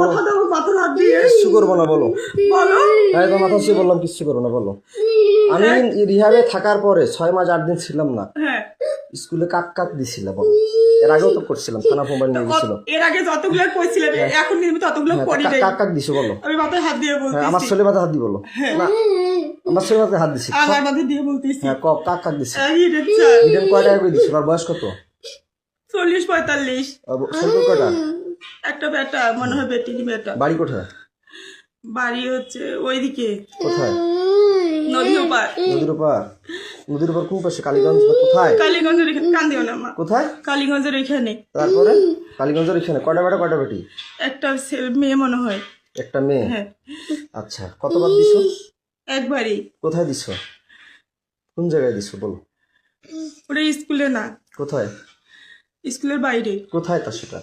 হাত দিয়ে। কিচ্ছু করব না বলো। বলো। হ্যাঁ তোমার মাথা ছুঁয়ে বললাম কিচ্ছু করব না বলো। আমি রিহাবে থাকার পরে ছয় মাস আট দিন ছিলাম না। হ্যাঁ। স্কুলে কাক কাক দিছিল বলো। এর আগেও তো করছিলাম থানা মোবাইল নিয়ে গেছিল। এর আগে যতগুলো কইছিলাম এখন কিন্তু ততগুলো করি নাই। কাক কাক দিছো বলো। আমি মাথায় হাত দিয়ে হ্যাঁ আমার ছেলে মাথায় হাত দি বলো। না আমার ছেলে মাথায় হাত দিছি। আমার মাথায় দিয়ে বলতেছি। হ্যাঁ ক- কাক কাক দিছি। ইডেন কয় টাকা করে দিছিল আর বয়স কত? চল্লিশ পঁয়তাল্লিশ। আর কয়টা? একটা বেটা মনে হয় বেটির বেটা বাড়ি কোথায়? বাড়ি হচ্ছে ওইদিকে। কোথায়? নদী ওপার। নদীর উপর নদীর উপর কোন পাশে? কালীগঞ্জ কোথায়? কালীগঞ্জের এখানে কান্দিও না মা। কোথায়? কালীগঞ্জের এখানে। তারপরে? কালীগঞ্জের এখানে। কয়টা বেটা কয়টা বেটি? একটা ছে- মেয়ে মনে হয়। একটা মেয়ে? হ্যাঁ। আচ্ছা কতবার দিছো? একবারই। কোথায় দিছো? কোন জায়গায় দিছো বলো। ওটা স্কুলে না। কোথায়? স্কুলের বাইরে। কোথায় তা সেটা?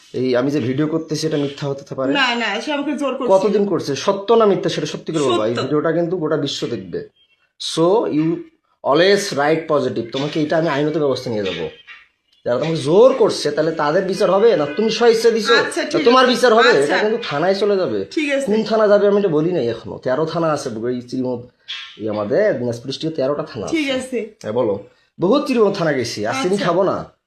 এই আমি যে ভিডিও করতেছি এটা মিথ্যা হতে পারে। না না সে আমাকে জোর করছিল কতদিন করছে? সত্য না মিথ্যা সেটা সত্যি করে বলবা। এই ভিডিওটা কিন্তু গোটা বিশ্ব দেখবে। So you always right positive তোমাকে এটা আমি আইনত ব্যবস্থা নিয়ে যাব। যারা তোমাকে জোর করছে তাহলে তাদের বিচার হবে না তুমি স্ব ইচ্ছা দিছো আচ্ছা, তোমার বিচার হবে আচ্ছা। এটা কিন্তু থানায় চলে যাবে। ঠিক আছে। কোন থানা যাবে আমি এটা বলি নাই এখনও। তেরো থানা আছে এই চিরিমত আমাদের দিনাজপুর ডিস্ট্রিক্টে তেরোটা থানা। ঠিক আছে। হ্যাঁ বলো। বহুত চিরিমত থানা গেছি। আর চিনি খাব না।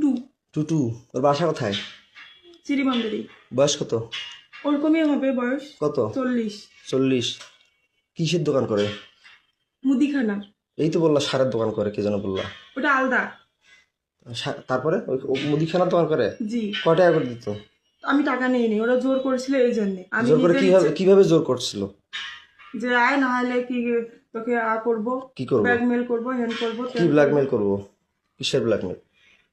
টুটু। টুটু ওর বাসা কোথায়? বয়স কত? ওরকমই হবে বয়স। কত? চল্লিশ। চল্লিশ। কিসের দোকান করে? মুদিখানা। এই তো বললা সারের দোকান করে কি যেন বললা। ওটা আলদা। তারপরে? মুদিখানার দোকান করে? জি। কয় টাকা করে দিত? আমি টাকা নেই নি ওরা জোর করেছিল এই জন্য। আমি জোর করে কীভাবে কীভাবে জোর করছিল? যে আয় না হলে কি তোকে আ করব? কি করব? ব্ল্যাকমেল করব হ্যান্ড করব কি ব্ল্যাকমেল করব? কিসের ব্ল্যাকমেল?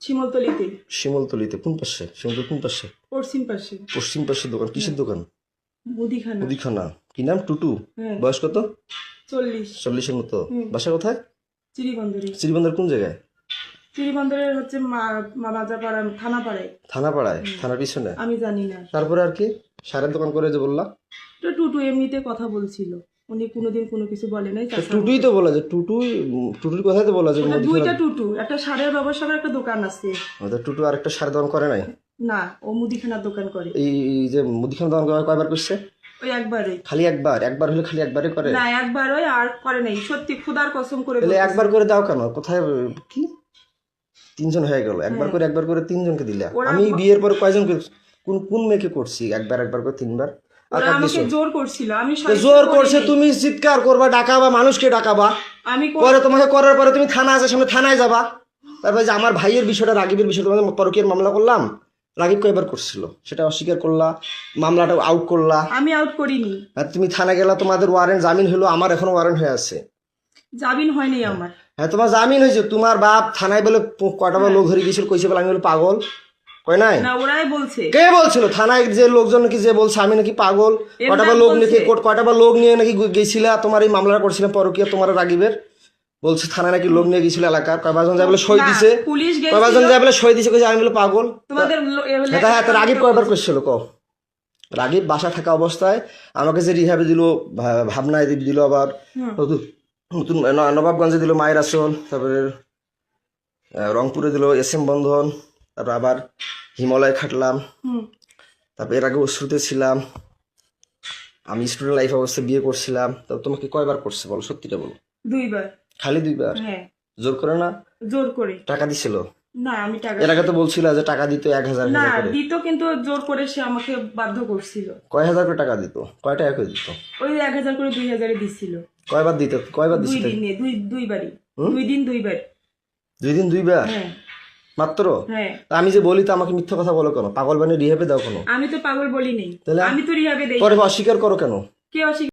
শিমলতলিতে। শিমলতলিতে কোন পাশে? শিমলতলি কোন পাশে? পশ্চিম পাশে। পশ্চিম পাশে দোকান কিসের দোকান? মুদিখানা। মুদিখানা। কি নাম? টুটু? হ্যাঁ। বয়স কত? চল্লিশ। চল্লিশের মতো। বাসা কোথায়? চিরিবন্দরি শ্রীবন্দর কোন জায়গায়? চিরিবন্দরের হচ্ছে মা- বাজাপাড়া থানা পাড়ায় থানা পাড়ায় থানার পিছনে? আমি জানি না। তারপরে আর কি? সারের দোকান করে যে বললা? টুটু এমনিতে কথা বলছিল। উনি কোনোদিন কোনো কিছু বলে নাই টুটুই তো বলা যে টুটুই টুটুর কথাই তো বলা যে ওটা দুইটা টুটু একটা সারের ব্যবসার একটা দোকান আছে। ওদের টুটু আরেকটা সারের দোকান করে নাই? না ও মুদিখানার দোকান করে। এই যে মুদিখানা দোকান কয়- কয়বার করছে? ওই একবারই খালি একবার? একবার হলে খালি একবারই করে? না একবারই আর করে নাই। সত্যি খুদার কসম করে তাহলে একবার করে দাও কেন? কোথায় কি? তিনজন হয়ে গেল। একবার করে একবার করে তিনজনকে দিলে। হ্যাঁ। আমি বিয়ের পরে কয়জন কোন কোন মেয়েকে করছি? একবার একবার করে তিনবার? আর কার আমাকে জোর করছিল আমি জোর করছে তুমি চিৎকার করবা ডাকাবা মানুষকে ডাকাবা। আমি পরে তোমাকে করার পরে তুমি থানা আছে সামনে থানায় যাবা। তারপরে যে আমার ভাইয়ের বিষয়টা রাগিবের বিষয়টা তোমাদের পরকীয়ার মামলা করলাম। রাগিব কয়বার করছিল। সেটা অস্বীকার করলা মামলাটা আউট করলা। আমি আউট করিনি। আর তুমি থানা গেলা তোমাদের ওয়ারেন্ট জামিন হলো আমার এখনও ওয়ারেন্ট হয়ে আছে। জামিন হয়নি আমার। হ্যাঁ তোমার জামিন হয়েছে তোমার বাপ থানায় বলে কটা কয়টা লোক ধরে গেছিল কইছে বলে আমি বলে পাগল। কয় নাই? না ওরাই বলছে। কে বলছিল? থানায় যে লোকজন নাকি যে বলছে আমি নাকি পাগল? নাম বার লোক। নাকি কয়টা বার লোক নিয়ে নাকি গেছিলা? তোমার এই মামলা করছিলাম পরকীয়া তোমার রাগিবের। বলছে থানায় নাকি লোক নিয়ে গেছিল এলাকার। কয়বার যায় বলে সই দিছে? পুলিশ কয়বার গেছিল যায় বলে সই দিছে? কইছে আমি বলে পাগল। তোমাদের হ্যাঁ তো রাগিব কয়বার করছিল ক রাগিব বাসা থাকা অবস্থায় আমাকে যে রিহাবে দিল ভাবনায় দিল আবার। নতুন নবাবগঞ্জে দিল মায়ের আসল তারপরে রংপুরে দিল এস এম বন্ধন। তারপর আবার হিমালয় খাটলাম। তারপর এর আগে অশ্রুতে ছিলাম। আমি স্টুডেন্ট লাইফ অবস্থায় বিয়ে করছিলাম। তো তোমাকে কয়বার করছে বলো? সত্যিটা বলো। দুইবার। খালি দুইবার? হ্যাঁ। জোর করে না? জোর করে। টাকা দিছিল? না আমি টাকা এর আগে তো বলছিল যে টাকা দিত এক হাজার না দিত কিন্তু জোর করে সে আমাকে বাধ্য করছিল। কয় হাজার করে টাকা দিত? কয় টাকা করে দিত? ওই এক হাজার করে দুই হাজারে দিছিল। কয়বার দিত? কয়বার দুই দিছিল? দিনে দুই দুইবারই? দুই দিন দুইবার। দুই দিন দুইবার? হ্যাঁ। মাত্র? হ্যাঁ। আমি যে বলি তো আমাকে মিথ্যা কথা বলো কেন? পাগল বানিয়ে রিহাবে দাও কেন? আমি তো পাগল বলি নেই তাহলে? আমি তো রিহাবে দেই। পরে অস্বীকার করো কেন? কে অস্বীকার